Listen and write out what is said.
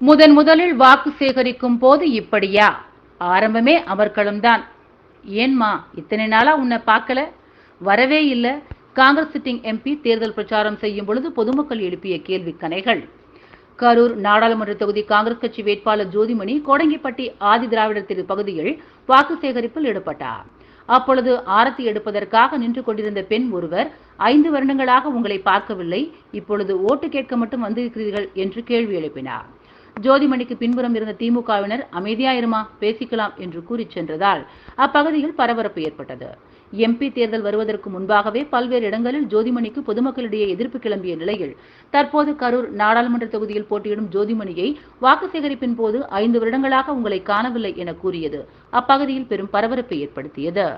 முதன் முதலில் வாக்கு சேகரிக்கும் போது இப்படியா? ஆரம்பமே அமர்க்களம்தான் ஏன்மா இத்தனை நாளா உன்னை பார்க்கல? வரவே இல்ல. காங்கிரஸ் சிட்டிங் எம்பி தேர்தல் பிரச்சாரம் செய்யும் பொழுது பொதுமக்கள் எழுப்பிய கேள்வி கணைகள் கரூர் நாடாளுமன்ற தொகுதி காங்கிரஸ் கட்சி வேட்பாளர் ஜோதிமணி கோடங்கிப்பட்டி ஆதி திராவிடர் திரு பகுதியில் வாக்கு சேகரிப்பில் ஈடுபட்டார் அப்பொழுது ஆரத்தி எடுப்பதற்காக நின்று கொண்டிருந்த பெண் ஒருவர் ஐந்து வருடங்களாக உங்களை பார்க்கவில்லை. இப்பொழுது ஓட்டு கேட்க மட்டும் வந்திருக்கிறீர்கள் என்று கேள்வி எழுப்பினார். ஜோதிமணிக்கு பின்புறம் இருந்த திமுகவினர் அமைதியாயிருமா? பேசிக்கலாம் என்று கூறி சென்றதால் அப்பகுதியில் பரபரப்பு ஏற்பட்டது. எம்பி தேர்தல் வருவதற்கு முன்பாகவே பல்வேறு இடங்களில் ஜோதிமணிக்கு பொதுமக்களிடையே எதிர்ப்பு கிளம்பிய நிலையில் தற்போது கரூர் நாடாளுமன்ற தொகுதியில் போட்டியிடும் ஜோதிமணியை வாக்கு சேகரிப்பின் போது ஐந்து வருடங்களாக உங்களை காணவில்லை என கூறியது அப்பகுதியில் பெரும் பரபரப்பை ஏற்படுத்தியது.